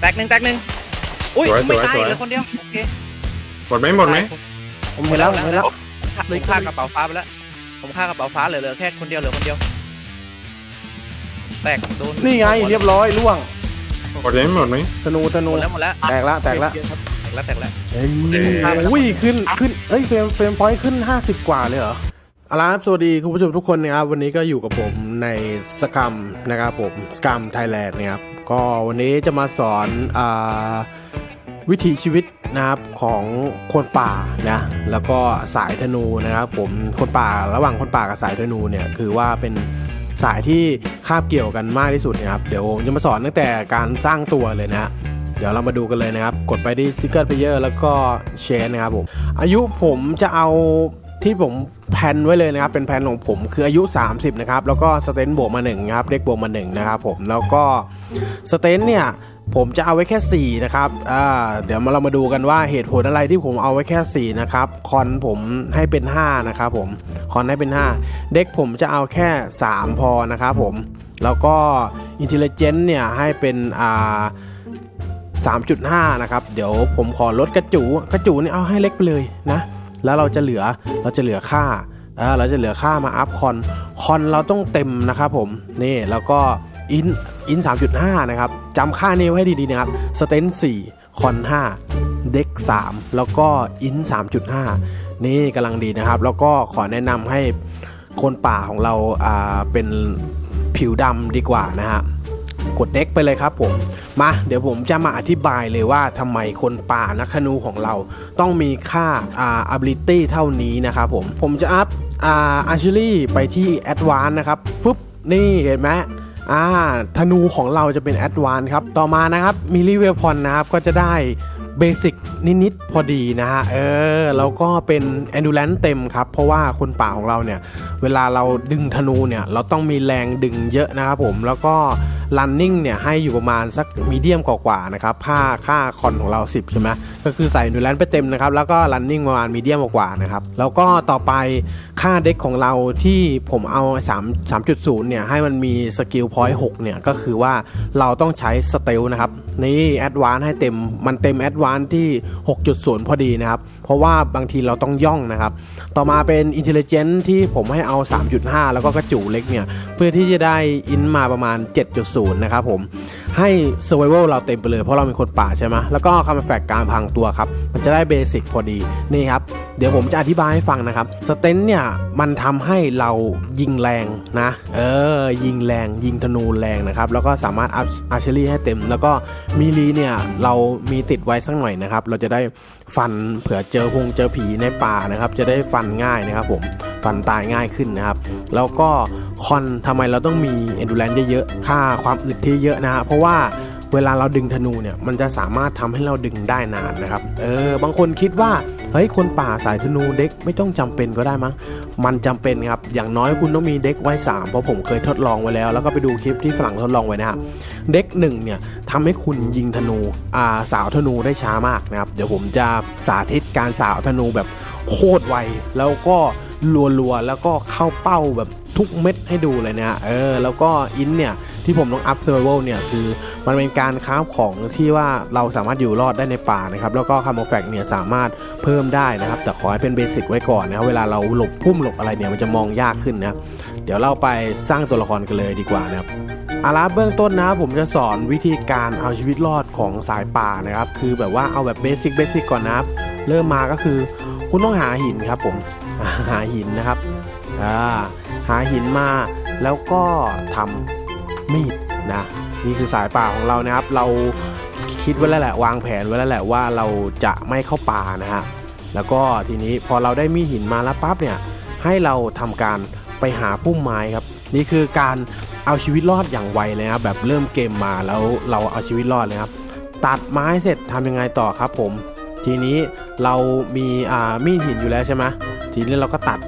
แตกหนึ่งแตกหนึ่งอุ้ยสวยไม่สวยตายสวย เหลือคนเดียวโอเคหมดไหมหมดไหมผมเห็นแล้วผมเห็นแล้ว ผมฆ่ากระเป๋าฟ้าไปแล้วผมฆ่ากระเป๋าฟ้าเหลือเหลือแค่คนเดียวเหลือคนเดียว แตกโดนนี่ไงเรียบร้อยล่วงหมดไหมหมดไหมธนูธหนูมดแล้วหมดแล้วแตกละแตกละแตกแล้วแตกแล้ว เฮ้ยอุ้ยขึ้นขึ้นเอ้ยเฟรมเฟรมพอยต์ขึ้น 50 กว่าเลยเหรอเอาละครับสวัสดีคุณผู้ชมทุกคนนะครับวันนี้ก็อยู่กับผมในสกัมนะครับผมสกัมไทยแลนด์นะครับก็วันนี้จะมาสอนอวิถีชีวิตนะครับของคนป่านะแล้วก็สายธนูนะครับผมคนป่าระหว่างคนป่ากับสายธนูเนี่ยคือว่าเป็นสายที่คาบเกี่ยวกันมากที่สุดนะครับเดี๋ยวจะมาสอนตั้งแต่การสร้างตัวเลยนะเดี๋ยวเรามาดูกันเลยนะครับ กดไปที่ Secret Player แล้วก็แชร์นะครับผมอายุผมจะเอา ที่ผมแพนไว้เลยนะครับ เป็นแพนของผมคืออายุ 30 นะครับ แล้วก็สเตนบวกมา1ครับเด็กบวกมา1นะครับผมแล้วก็สเตนเนี่ยผมจะเอาไว้แค่ 4 นะครับ อ่า เดี๋ยวมาเรามาดูกันว่าเหตุผลอะไรที่ผมเอาไว้แค่ 4 นะครับ คอนผมให้เป็น 5 นะครับผม คอนให้เป็น 5 เด็กผมจะเอาแค่ 3 พอนะครับผม แล้วก็อินเทลเจนต์เนี่ยให้เป็น อ่า 3.5 นะครับ เดี๋ยวผมขอลดกระจู กระจูนี่เอาให้เล็กไปเลยนะ แล้วเราจะเหลือเราจะเหลือค่าเราจะเหลือค่ามาอัพคอนคอนเราต้องเต็มนะครับผมนี่แล้วก็อินอิน 3.5 นะครับจำค่านี้ไว้ให้ดีๆนะครับสเตน4คอน 5 เด็ก 3 แล้วก็อิน 3.5 นี่กำลังดีนะครับ แล้วก็ขอแนะนำให้คนป่าของเราอ่าเป็นผิวดำดีกว่านะฮะ กดเด็กไปเลยครับผมมาเดี๋ยวผมจะมาอธิบายเลยว่าทำไมคนป่านักขนูของเราต้องมีค่าอ่า ability เท่านี้นะครับผมผมจะอัพอ่าอัชลี่ไปที่แอดวานนะครับฟึบนี่เห็นไหมอ่าธนูของเราจะเป็นแอดวานครับ ต่อมานะครับมีรีเวลพอนนะครับก็จะได้ เบสิกนิดๆพอดีนะฮะ เออ แล้วก็เป็น endurance เต็มครับ เพราะว่าคนป่าของเราเนี่ย เวลาเราดึงธนูเนี่ย เราต้องมีแรงดึงเยอะนะครับผม แล้วก็ running เนี่ย ให้อยู่ประมาณสักมีเดียมกว่าๆนะครับค่าค่าคอนของเรา 10 ใช่ไหมก็คือใส่นูแลนไปเต็มนะครับ แล้วก็ running ประมาณมีเดียมกว่าๆนะครับ แล้วก็ต่อไปค่าเด็กของเราที่ผมเอา 3 3.0 เนี่ย ให้มันมีสกิลพอยต์6เนี่ย ก็คือว่าเราต้องใช้สเตลนะครับ นี่แอดวานให้เต็ม มันเต็มแอดวานที่ 6.0 พอดีนะครับ เพราะว่าบางทีเราต้องย่องนะครับ ต่อมาเป็น Intelligence ที่ผมให้เอา 3.5 แล้วก็กระจูเล็กเนี่ย เพื่อที่จะได้อินมาประมาณ 7.0 นะครับผม ให้ Survival เราเต็มไปเลย เพราะเราเป็นคนป่าใช่ไหมแล้วก็คำแฟกการพังตัวครับ มันจะได้เบสิกพอดี นี่ครับ เดี๋ยวผมจะอธิบายให้ฟังนะครับ สเตนเนี่ย มันทำให้เรายิงแรงนะ เออ ยิงแรง ยิงธนูแรงนะครับ แล้วก็สามารถอัพอาร์เชอรี่ให้เต็ม แล้วก็มีลีเนี่ย เรามีติดไว้สักหน่อยนะครับ เราจะได้ฟันเผื่อเจอพงเจอผีในป่านะครับ จะได้ฟันง่ายนะครับ ผมฟันตายง่ายขึ้นนะครับ แล้วก็คอนทำไมเราต้องมี endurance เยอะๆค่าความอึดที่เยอะนะฮะเพราะว่าเวลาเราดึงธนูเนี่ยมันจะสามารถทำให้เราดึงได้นานนะครับ เออบางคนคิดว่า เฮ้ยคนป่าสายธนูเด็กไม่ต้องจำเป็นก็ได้มั้งมันจำเป็นครับอย่างน้อยคุณต้องมีเด็กไว้ 3 เพราะผมเคยทดลองไว้แล้ว แล้วก็ไปดูคลิปที่ฝรั่งทดลองไว้นะครับเด็กหนึ่งเนี่ยทำให้คุณยิงธนูอ่าสาวธนูได้ช้ามากนะครับเดี๋ยวผมจะสาธิตการสาวธนูแบบโคตรไวแล้วก็รัวๆแล้วก็เข้าเป้าแบบทุกเม็ดให้ดูเลยนะเออแล้วก็อินเนี่ย ที่ผมต้องอัพเซอร์ไวเนี่ยคือมันเป็นการค้าของที่ว่าเราสามารถอยู่รอดได้ในป่านะครับแล้วก็คาร์โมแฟกเนี่ยสามารถเพิ่มได้นะครับ แต่ขอให้เป็นเบสิกไว้ก่อนนะครับเวลาเราหลบพุ่มหลบอะไรเนี่ยมันจะมองยากขึ้นนะเดี๋ยวเราไปสร้างตัวละครกันเลยดีกว่านะครับอาราเบื้องต้นนะผมจะสอนวิธีการเอาชีวิตรอดของสายป่านะครับคือแบบว่าเอาแบบเบสิกเบสิกก่อนนะครับเริ่มมาก็คือคุณต้องหาหินครับผมหาหินนะครับอ่าหาหินมาแล้วก็ทำ มีดนะนี่คือสายป่าของเรานะครับ เราคิดไว้แล้วแหละวางแผนไว้แล้วแหละว่าเราจะไม่เข้าป่านะฮะแล้วก็ทีนี้พอเราได้มีหินมาแล้วปั๊บเนี่ยให้เราทำการไปหาพุ่มไม้ครับ นี่คือการเอาชีวิตรอดอย่างไวเลยนะครับแบบเริ่มเกมมาแล้วเราเอาชีวิตรอดเลยครับตัดไม้เสร็จทำยังไงต่อครับผม ทีนี้เรามีอ่ามีดหินอยู่แล้วใช่ไหมทีนี้เราก็ตัด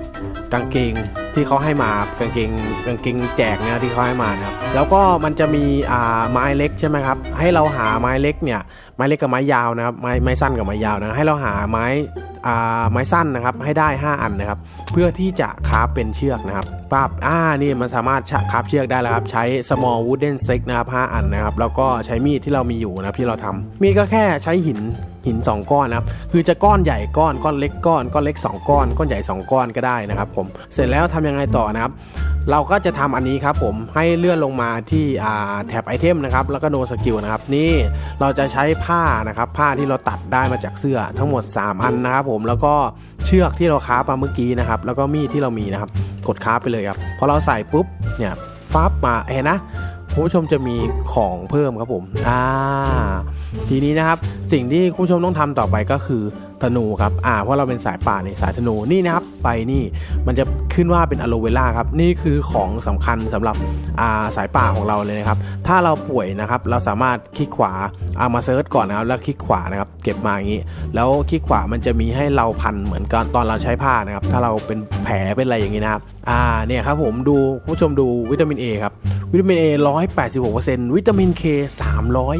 กางเกง ที่เขาให้มากางเกงกางเกงแจกนะที่เขาให้มานะครับแล้วก็มันจะมีอ่าไม้เล็กใช่ไหมครับให้เราหาไม้เล็กเนี่ยไม้เล็กกับไม้ยาวนะครับไม้ไม้สั้นกับไม้ยาวนะให้เราหาไม้อ่าไม้สั้นนะครับให้ได้ 5 อันนะครับ เพื่อที่จะค้าเป็นเชือกนะครับ ปั๊บอ่านี่มันสามารถคาฟเชือกได้แล้วครับ ใช้ small wooden stick นะครับ5อันนะครับ แล้วก็ใช้มีดที่เรามีอยู่นะที่เราทำมีดก็แค่ใช้หินหิน 2 ก้อนนะครับ คือจะก้อนใหญ่ก้อนก้อนเล็กก้อนก้อนเล็ก 2 ก้อน ก้อนใหญ่ 2 ก้อนก็ได้นะครับผม เสร็จแล้วทำยังไงต่อนะครับ เราก็จะทำอันนี้ครับผมให้เลื่อนลงมาที่แท็บไอเทมนะครับ แล้วก็โนสกิลนะครับ นี่เราจะใช้ผ้านะครับ ผ้าที่เราตัดได้มาจากเสื้อทั้งหมด 3 อันนะครับผม แล้วก็เชือกที่เราค้าฟมาเมื่อกี้นะครับ แล้วก็มีดที่เรามีนะครับ กดค้าไปเลยครับพอเราใส่ปุ๊บเนี่ยฟับมาเห็นนะคุณผู้ชมจะมีของเพิ่มครับผมอ่าทีนี้นะครับสิ่งที่คุณผู้ชมต้องทำต่อไปก็คือธนูครับอ่าเพราะเราเป็นสายป่าในสายธนูนี่นะครับ ไปนี่ มันจะขึ้นว่าเป็นอะโลเวล่าครับ นี่คือของสำคัญสำหรับาสายป่าของเราเลยนะครับ ถ้าเราป่วยนะครับ เราสามารถคลิกขวาเอามาเซิร์ชก่อนนะครับ แล้วคลิกขวานะครับ เก็บมาอย่างนี้ แล้วคลิกขวามันจะมีให้เราพันเหมือนกันตอนเราใช้ผ้านะครับ ถ้าเราเป็นแผลเป็นอะไรอย่างนี้นะครับ อ่า เนี่ยครับผมดูผู้ชมดูวิตามิน A ครับ วิตามิน A 186%วิตามิน K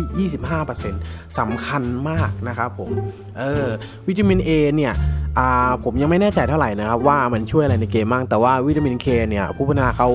325%สำคัญมากนะครับผม เออ วิตามิน A เนี่ยอ่าผมยังไม่แน่ใจเท่าไหร่นะครับว่ามันช่วยอะไรในเกมบ้างแต่ว่าวิตามิน K เนี่ยผู้พัฒนาเขา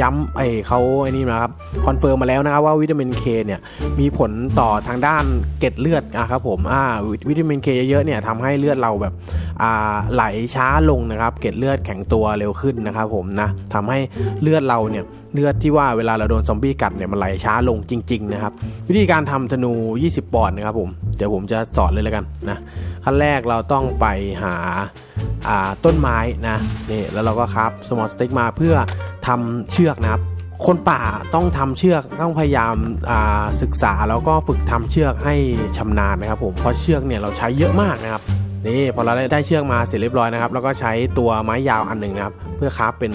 ย้ำไอ้เขาไอ้นี่นะครับคอนเฟิร์มมาแล้วนะครับว่าวิตามิน K เนี่ยมีผลต่อทางด้านเกล็ดเลือดนะครับผมอ่าวิตามิน K เยอะๆเนี่ยทำให้เลือดเราแบบอ่าไหลช้าลงนะครับเกล็ดเลือดแข็งตัวเร็วขึ้นนะครับผมนะทำให้เลือดเราเนี่ยเลือดที่ว่าเวลาเราโดนซอมบี้กัดเนี่ยมันไหลช้าลงจริง ๆ นะครับ วิธีการทำธนู 20 ปอนด์นะครับผม ดี๋ยวผมจะสอนเลยแล้วกันนะขั้นแรกเราต้องไปหาาต้นไม้นะนี่แล้วเราก็ครับสมอลสติ๊กมาเพื่อทำเชือกนะครับคนป่าต้องทำเชือกต้องพยายามาศึกษาแล้วก็ฝึกทำเชือกให้ชำนาญนะครับผมเพราะเชือกเนี่ยเราใช้เยอะมากนะครับนี่พอเราได้ได้เชือกมาเสร็จเรียบร้อยนะครับ แล้วก็ใช้ตัวไม้ยาวอันหนึ่งนะครับ เพื่อคราฟเป็น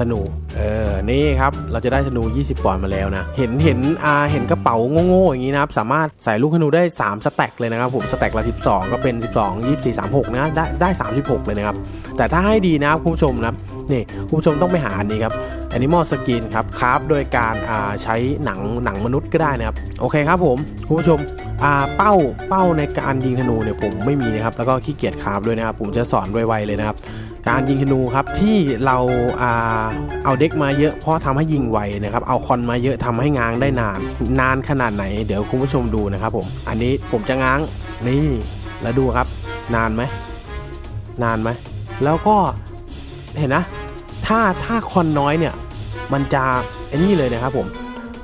ธนู เออ นี่ครับ เราจะได้ธนู 20 ปอนด์มาแล้วนะ เห็น เห็น อ่า เห็นกระเป๋าโง่ๆอย่างนี้นะครับ สามารถใส่ลูกธนูได้ 3 สแต็กเลยนะครับผม สแต็กละ 12 ก็เป็น 12 24 36 นะ ได้ ได้ 36 เลยนะครับ แต่ถ้าให้ดีนะครับคุณผู้ชมนะนี่คุณผู้ชมต้องไปหาอันนี้ครับ Animal Skin ครับคราฟโดยการอ่าใช้หนังหนังมนุษย์ก็ได้นะครับ โอเคครับผมคุณผู้ชมอ่าเป้าเป้าในการยิงธนูเนี่ยผมไม่มีนะครับ แล้วก็ขี้เกียจคราฟด้วยนะครับ ผมจะสอนไวๆเลยนะครับ การยิงธนูครับที่เราอาเอาเด็กมาเยอะเพราะทำให้ยิงไวนะครับเอาคอนมาเยอะทำให้ง้างได้นาน นานขนาดไหน เดี๋ยวคุณผู้ชมดูนะครับผมอันนี้ผมจะง้างนี่แล้วดูครับ นานไหมนานไหมแล้วก็เห็นนะ ถ้าถ้าคอนน้อยเนี่ยมันจะไอ้นี่เลยนะครับผม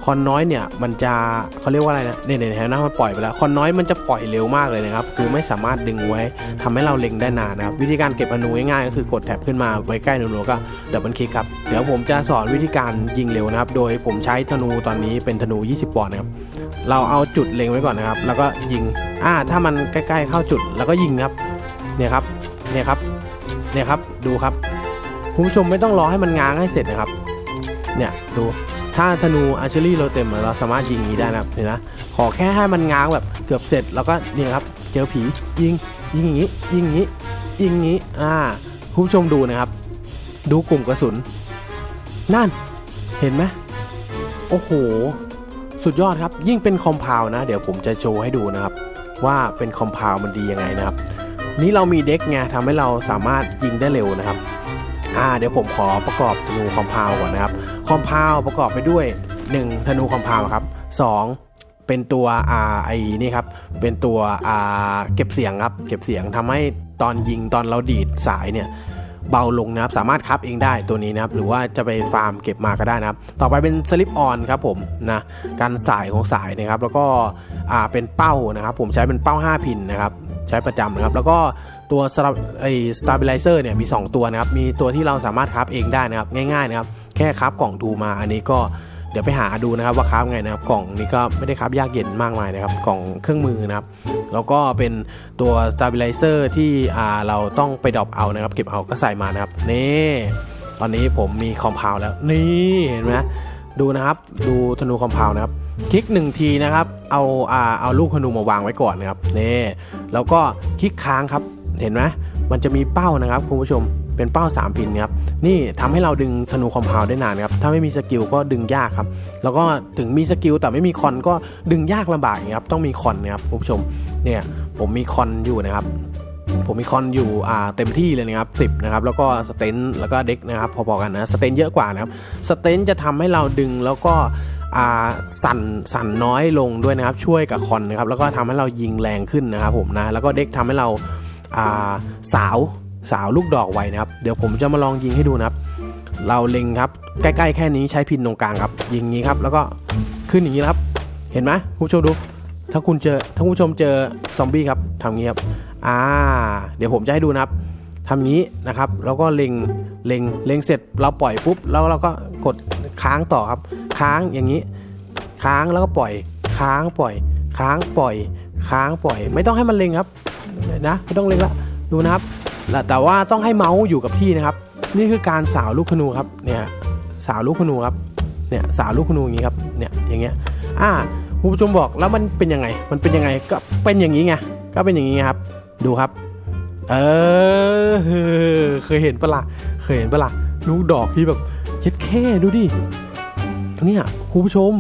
คอนน้อยเนี่ยมันจะเขาเรียกว่าอะไรนะเนี่ยเนี่ยนะมันปล่อยไปแล้วคอนน้อยมันจะปล่อยเร็วมากเลยนะครับคือไม่สามารถดึงไว้ทำให้เราเล็งได้นานนะครับวิธีการเก็บอนูง่ายๆก็คือกดแท็บขึ้นมาไว้ใกล้ธนูๆก็เดี๋ยวมันคลิกครับเดี๋ยวผมจะสอนวิธีการยิงเร็วนะครับ โดยผมใช้ธนูตอนนี้เป็นธนู 20 ปอนด์นะครับเราเอาจุดเล็งไว้ก่อนนะครับ แล้วก็ยิงอ่าถ้ามันใกล้ๆเข้าจุดแล้วก็ยิงครับเนี่ยครับเนี่ยครับเนี่ยครับดูครับคุณผู้ชมไม่ต้องรอให้มันง้างให้เสร็จนะครับ เนี่ยดู ถ้าธนูอาร์เชอรี่เราเต็มเราสามารถยิงอย่างนี้ได้นะครับเห็นนะขอแค่ให้มันง้างแบบเกือบเสร็จแล้วก็เนี่ยครับเจอผียิงยิงอย่างนี้ยิงอย่างนี้ยิงอย่างนี้อ่าคุณผู้ชมดูนะครับ ดูกลุ่มกระสุน นั่นเห็นไหมโอ้โห สุดยอดครับยิ่งเป็นคอมเพลนะ เดี๋ยวผมจะโชว์ให้ดูนะครับ ว่าเป็นคอมเพลมันดียังไงนะครับ นี่เรามีเด็กไงทำให้เราสามารถยิงได้เร็วนะครับอ่าเดี๋ยวผมขอประกอบธนูคอมเพลก่อนนะครับ คอมเพลประกอบไปด้วย 1 ธนูคอมเพลครับ 2เป็นตัวอ่าไอ้นี่ครับ เป็นตัวอ่าเก็บเสียงครับ เก็บเสียงทำให้ตอนยิงตอนเราดีดสายเนี่ยเบาลงนะครับ สามารถคับเองได้ตัวนี้นะครับ หรือว่าจะไปฟาร์มเก็บมาก็ได้นะครับ ต่อไปเป็นสลิปออนครับผมนะ การสายของสายนะครับ แล้วก็อ่าเป็นเป้านะครับ ผมใช้เป็นเป้า 5 พินนะครับ ใช้ประจำนะครับ แล้วก็ ตัวสลับไอ้ stabilizer เนี่ยมี 2 ตัวนะครับ มีตัวที่เราสามารถคับเองได้นะครับ ง่ายๆนะครับ แค่คับกล่องทูมาอันนี้ก็เดี๋ยวไปหาดูนะครับว่าคับไงนะครับกล่องนี้ก็ไม่ได้คับยากเย็นมากมายนะครับกล่องเครื่องมือนะครับแล้วก็เป็นตัว stabilizer ที่อ่าเราต้องไปดรอปเอานะครับเก็บเอาก็ใส่มานะครับนี่ตอนนี้ผมมีคอมเพลแล้วนี่เห็นไหมดูนะครับดูธนูคอมเพลนะครับคลิกหนึ่งทีนะครับเอาอ่าเอาลูกธนูมาวางไว้ก่อนนะครับนี่แล้วก็คลิกค้างครับ เห็นไหมมันจะมีเป้านะครับคุณผู้ชมเป็นเป้า 3 พินครับนี่ทำให้เราดึงธนูคอมเพลได้นานครับถ้าไม่มีสกิลก็ดึงยากครับ แล้วก็ถึงมีสกิลแต่ไม่มีคอนก็ดึงยากลำบากครับต้องมีคอนนะครับคุณผู้ชมเนี่ยผมมีคอนอยู่นะครับผมมีคอนอยู่อ่าเต็มที่เลยนะครับ10นะครับแล้วก็สเตนแล้วก็เด็กนะครับพอๆกันนะสเตนเยอะกว่านะครับสเตนจะทำให้เราดึงแล้วก็สั่นสั่นน้อยลงด้วยนะครับช่วยกับคอนนะครับแล้วก็ทำให้เรายิงแรงขึ้นนะครับผมนะแล้วก็เด็กทำให้เรา สาวสาวลูกดอกไวนะครับ เดี๋ยวผมจะมาลองยิงให้ดูนะครับ เราเล็งครับ ใกล้ๆแค่นี้ใช้พินตรงกลางครับ ยิงงี้ครับ แล้วก็ขึ้นอย่างนี้ครับ เห็นไหมคุณผู้ชมดู ถ้าคุณเจอถ้าคุณผู้ชมเจอซอมบี้ครับทำงี้ครับ อ่า เดี๋ยวผมจะให้ดูนะครับทำงี้นะครับ แล้วก็เล็งเล็งเล็งเสร็จเราปล่อยปุ๊บ แล้วเราก็กดค้างต่อครับ ค้างอย่างนี้ ค้างแล้วก็ปล่อย ค้างปล่อย ค้างปล่อย ค้างปล่อย ไม่ต้องให้มันเล็งครับ นะไม่ต้องเล็งละดูนะครับแล้วแต่ว่าต้องให้เมาส์อยู่กับที่นะครับ นี่คือการสาวลูกขนูครับเนี่ยสาวลูกขนูครับเนี่ยสาวลูกขนูอย่างนี้ครับเนี่ยอย่างเงี้ยอ่าคุณผู้ชมบอกแล้วมันเป็นยังไง มันเป็นยังไงก็เป็นอย่างนี้ไงก็เป็นอย่างนี้ครับ ดูครับ เออเคยเห็นปะล่ะเคยเห็นปะล่ะลูกดอกที่แบบเช็ดแค่ดูดิเนี่ยคุณผู้ชม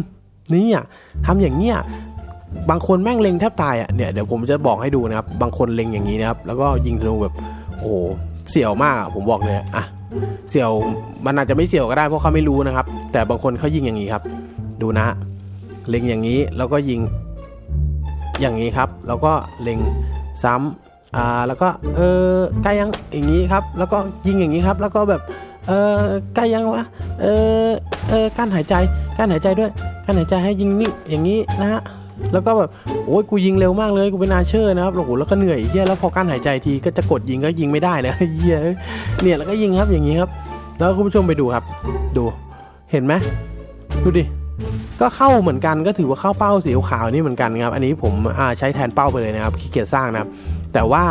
นี่ยทำอย่างเนี้ย บางคนแม่งเล็งแทบตายอะเนี่ยเดี๋ยวผมจะบอกให้ดูนะครับ บางคนเล็งอย่างนี้นะครับ แล้วก็ยิงธนูแบบโอ้โหเสี่ยวมากอะผมบอกเลยอะเสี่ยวมันอาจจะไม่เสี่ยวก็ได้เพราะเขาไม่รู้นะครับ แต่บางคนเขายิงอย่างนี้ครับ ดูนะ เล็งอย่างนี้แล้วก็ยิงอย่างนี้ครับ แล้วก็เล็งซ้ำอ่าแล้วก็เออใกล้ยังอย่างนี้ครับ แล้วก็ยิงอย่างนี้ครับ แล้วก็แบบเออใกล้ยังวะเออเออกั้นหายใจกั้นหายใจด้วยกั้นหายใจให้ยิงนี่อย่างนี้นะฮะ แล้วก็แบบโอ้ยกูยิงเร็วมากเลยกูเป็นอาเชอร์นะครับโอ้โหแล้วก็เหนื่อยเฮียแล้วพอกั้นหายใจทีก็จะกดยิงก็ยิงไม่ได้นะเฮียเนี่ยแล้วก็ยิงครับอย่างนี้ครับ แล้วคุณผู้ชมไปดูครับ ดูเห็นไหมดูดิก็เข้าเหมือนกันก็ถือว่าเข้าเป้าสีขาวนี่เหมือนกันครับ อันนี้ผมใช้แทนเป้าไปเลยนะครับขี้เกียจสร้างนะครับ แต่ว่า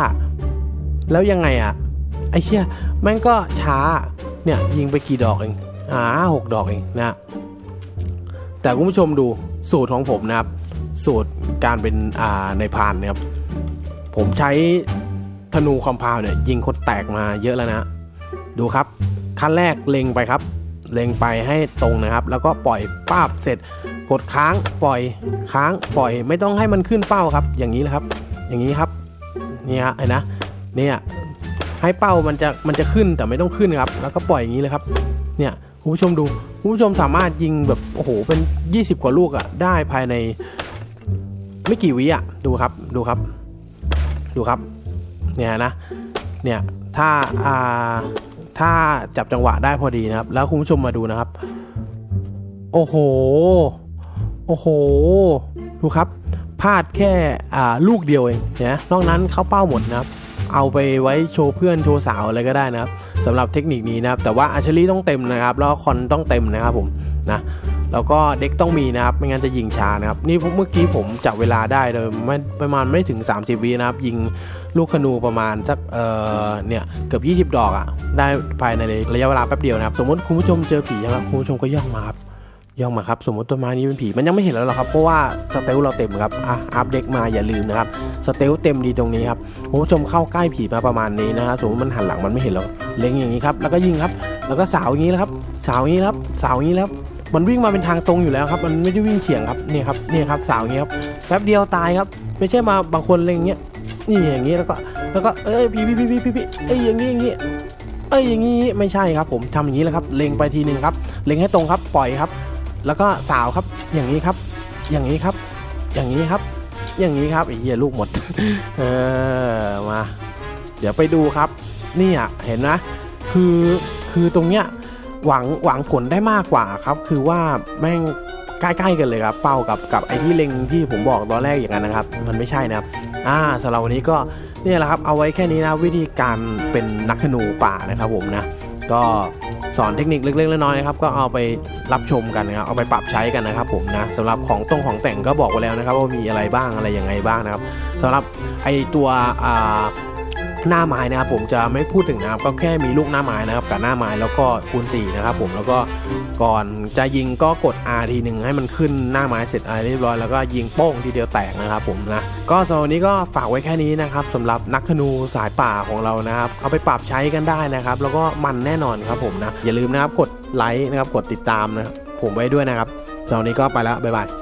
แล้วยังไงอะไอ้เชี่ยแม่งก็ช้าเนี่ยยิงไปกี่ดอกเองอ่าหกดอกเองนะแต่คุณผู้ชมดูสูตรของผมนะครับ สูตรการเป็นอ่าในพานนะครับ ผมใช้ธนูคอมพาวเนี่ยยิงคนแตกมาเยอะแล้วนะดูครับขั้นแรกเล็งไปครับ เล็งไปให้ตรงนะครับ แล้วก็ปล่อยป้าบเสร็จ กดค้างปล่อยค้างปล่อยไม่ต้องให้มันขึ้นเป้าครับ อย่างนี้นะครับ อย่างนี้ครับนี่ฮะเห็นนะเนี่ยให้เป้ามันจะมันจะขึ้นแต่ไม่ต้องขึ้นครับ แล้วก็ปล่อยอย่างนี้เลยครับเนี่ยคุณผู้ชมดูคุณผู้ชมสามารถยิงแบบโอ้โหเป็น 20 กว่าลูกอะได้ภายใน ไม่กี่วิอะดูครับดูครับ ดูครับ เนี่ยนะ เนี่ยถ้าอ่าถ้าจับจังหวะได้พอดีนะครับ แล้วคุณผู้ชมมาดูนะครับ โอ้โห โอ้โห ดูครับพลาดแค่อ่าลูกเดียวเองนะนอกนั้นเข้าเป้าหมดนะครับ เอาไปไว้โชว์เพื่อนโชว์สาวอะไรก็ได้นะครับสำหรับเทคนิคนี้นะครับ แต่ว่าอาชลีต้องเต็มนะครับ แล้วคอนต้องเต็มนะครับผมนะ แล้วก็เด็กต้องมีนะครับ ไม่งั้นจะยิงช้านะครับ นี่เมื่อกี้ผมจับเวลาได้เลยไม่ประมาณไม่ถึง 30วินะครับ ยิงลูกขนูประมาณสักเอ่อเนี่ยเกือบ 20 ดอกอะ่ะ ได้ภายในระยะเวลาแป๊บเดียวนะครับ สมมติคุณผู้ชมเจอผีใช่ไหมคุณผู้ชมก็ย่องมาครับย่องมาครับ สมมติต้นไม้นี้เป็นผี มันยังไม่เห็นแล้วหรอกครับ เพราะว่าสเตลเราเต็มครับ อะ อัพเด็กมาอย่าลืมนะครับ สเตลเต็มดีตรงนี้ครับคุณผู้ชมเข้าใกล้ผีมาประมาณนี้นะครับ สมมติมันหันหลังมันไม่เห็นหรอกเล็งอย่างนี้ครับ แล้วก็ยิงครับ แล้วก็สาวอย่างนี้แล้วครับ สาวอย่างนี้ครับ สาวอย่างนี้แล้วครับ มันวิ่งมาเป็นทางตรงอยู่แล้วครับ มันไม่ได้วิ่งเฉียงครับเนี่ยครับเนี่ยครับสาวเงี้ยครับแป๊บเดียวตายครับ ไม่ใช่มาบางคนเล็งเงี้ยนี่อย่างงี้แล้วก็แล้วก็เอ้ยพี่พี่พี่พี่พี่พี่เอ้ยอย่างงี้อย่างงี้เอ้ยอย่างงี้ไม่ใช่ครับ ผมทำอย่างนี้แหละครับ เล็งไปทีหนึ่งครับ เล็งให้ตรงครับปล่อยครับ แล้วก็สาวครับอย่างนี้ครับ อย่างนี้ครับ อย่างนี้ครับ อย่างนี้ครับไอ้เหี้ยลูกหมดเออมา เดี๋ยวไปดูครับนี่ยเห็นนะคือคือตรงเนี้ย หวังหวังผลได้มากกว่าครับ คือว่าแม่งใกล้ๆกันเลยครับ เป้ากับกับไอ้ที่เล็งที่ผมบอกตอนแรกอย่างนั้นนะครับ มันไม่ใช่นะครับ อ่าสำหรับวันนี้ก็เนี่ยแหละครับ เอาไว้แค่นี้นะวิธีการเป็นนักธนูป่านะครับผมนะ ก็สอนเทคนิคเล็กๆน้อยๆนะครับก็เอาไปรับชมกันนะครับเอาไปปรับใช้กันนะครับผมนะสำหรับของตรงของแต่งก็บอกไว้แล้วนะครับว่ามีอะไรบ้างอะไรยังไงบ้างนะครับสำหรับไอตัวอ่า หน้าไม้นะครับผมจะไม่พูดถึงนะครับก็แค่มีลูกหน้าไม้นะครับกับหน้าไม้แล้วก็คูณ4นะครับผมแล้วก็ก่อนจะยิงก็กด R ทีหนึ่งให้มันขึ้นหน้าไม้เสร็จอะไรเรียบร้อยแล้วก็ยิงโป้งทีเดียวแตกนะครับผมนะก็สำหรับวันนี้ก็ฝากไว้แค่นี้นะครับสำหรับนักธนูสายป่าของเรานะครับเอาไปปรับใช้กันได้นะครับ แล้วก็มันแน่นอนครับผมนะอย่าลืมนะครับกดไลค์นะครับกดติดตามนะครับผมไว้ด้วยนะครับสำหรับวันนี้ก็ไปแล้วบ๊ายบาย